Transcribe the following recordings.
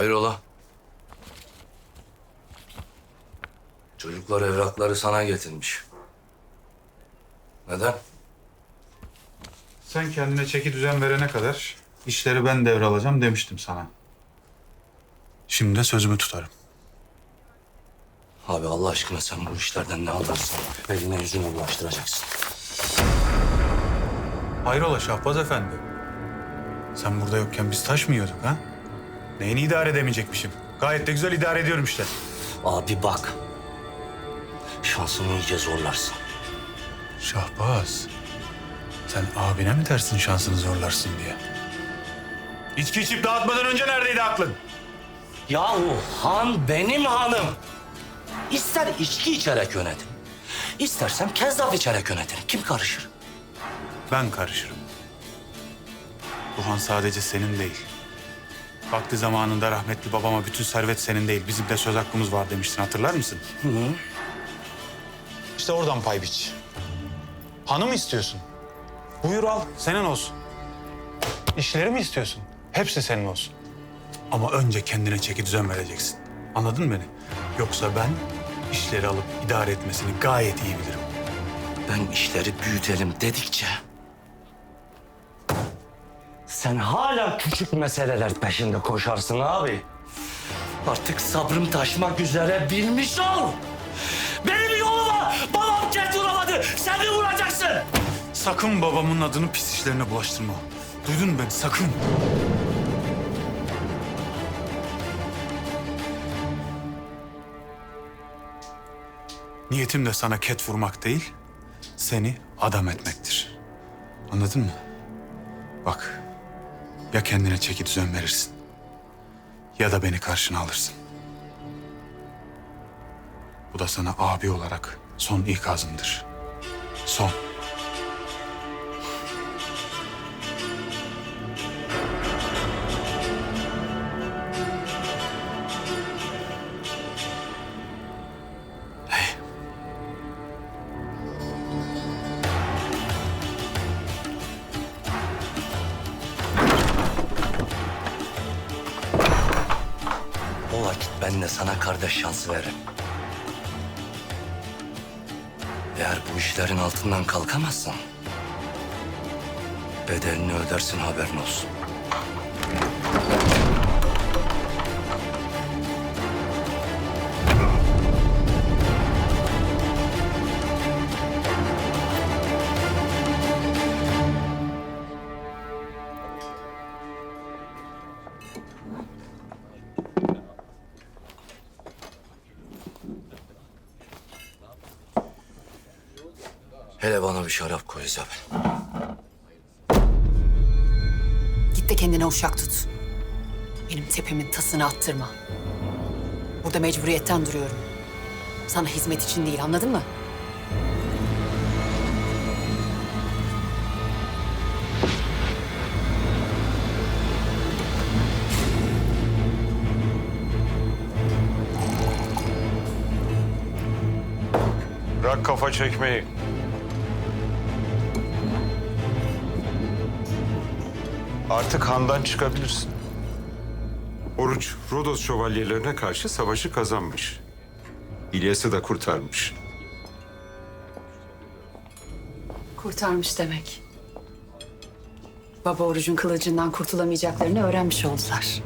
Hayrola? Çocuklar evrakları sana getirmiş. Neden? Sen kendine çeki düzen verene kadar işleri ben devralacağım demiştim sana. Şimdi de sözümü tutarım. Abi Allah aşkına sen bu işlerden ne alırsın? Eline yüzüne bulaştıracaksın. Hayrola Şahbaz Efendi? Sen burada yokken biz taş mı yiyorduk ha? Neyini idare edemeyecekmişim? Gayet de güzel idare ediyorum işte. Abi bak. Şansını iyice zorlarsın. Şahbaz, sen abine mi dersin şansını zorlarsın diye? İçki içip dağıtmadan önce neredeydi aklın? Yahu han benim hanım. İster içki içerek yönetin. İstersem kezzap içerek yönetirim. Kim karışır? Ben karışırım. Bu han sadece senin değil. Vakti zamanında rahmetli babama bütün servet senin değil, bizim de söz hakkımız var demiştin hatırlar mısın? Hı hı. İşte oradan pay biç. Hanı mı istiyorsun? Buyur al, senin olsun. İşleri mi istiyorsun? Hepsi senin olsun. Ama önce kendine çeki düzen vereceksin. Anladın mı beni? Yoksa ben işleri alıp idare etmesini gayet iyi bilirim. Ben işleri büyütelim dedikçe... Sen hala küçük meseleler peşinde koşarsın abi. Artık sabrım taşmak üzere bilmiş ol. Benim yoluma babam ket vuramadı. Sen mi vuracaksın? Sakın babamın adını pis işlerine bulaştırma. Duydun mu beni? Sakın. Niyetim de sana ket vurmak değil, seni adam etmektir. Anladın mı? Bak, ya kendine çeki düzen verirsin ya da beni karşına alırsın. Bu da sana abi olarak son ikazımdır. Son. Sana kardeş şansı veririm. Eğer bu işlerin altından kalkamazsan... ...bedelini ödersin haberin olsun. Hele bana bir şarap koy Isabel. Git de kendine uşak tut. Benim tepemin tasını attırma. Burada mecburiyetten duruyorum. Sana hizmet için değil anladın mı? Bırak kafa çekmeyi. Artık handan çıkabilirsin. Oruç, Rodos şövalyelerine karşı savaşı kazanmış. İlyas'ı da kurtarmış. Kurtarmış demek. Baba orucun kılıcından kurtulamayacaklarını öğrenmiş oldular.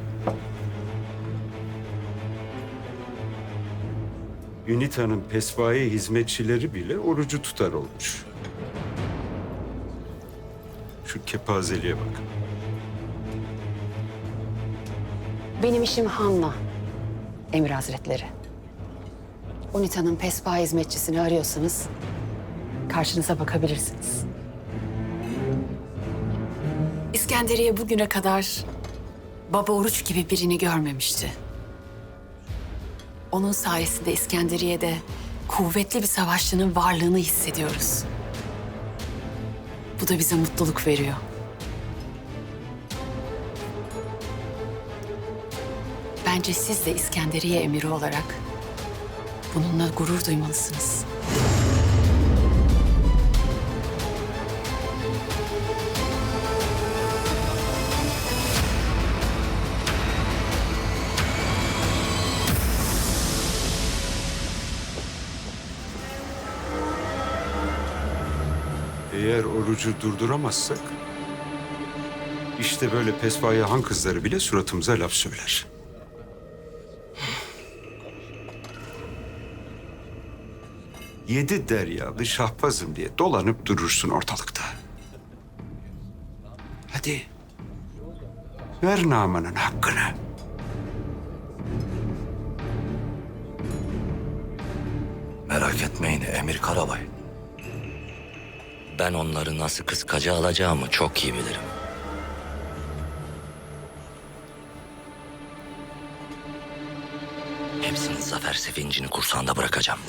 Unita'nın pesbaye hizmetçileri bile orucu tutar olmuş. Şu kepazeliğe bak. Benim işim Han'la. Emir Hazretleri. Unita'nın pespa hizmetçisini arıyorsanız karşınıza bakabilirsiniz. İskenderiye bugüne kadar Baba Oruç gibi birini görmemişti. Onun sayesinde İskenderiye'de kuvvetli bir savaşçının varlığını hissediyoruz. Bu da bize mutluluk veriyor. Bence siz de İskenderiye emiri olarak bununla gurur duymalısınız. Eğer orucu durduramazsak... ...işte böyle pesvaya han kızları bile suratımıza laf söyler. Yedi deryalı şahbazım diye dolanıp durursun ortalıkta. Hadi. Ver namının hakkını. Merak etmeyin Emir Karabay. Ben onları nasıl kıskaca alacağımı çok iyi bilirim. Hepsinin zafer sevincini kursağında bırakacağım.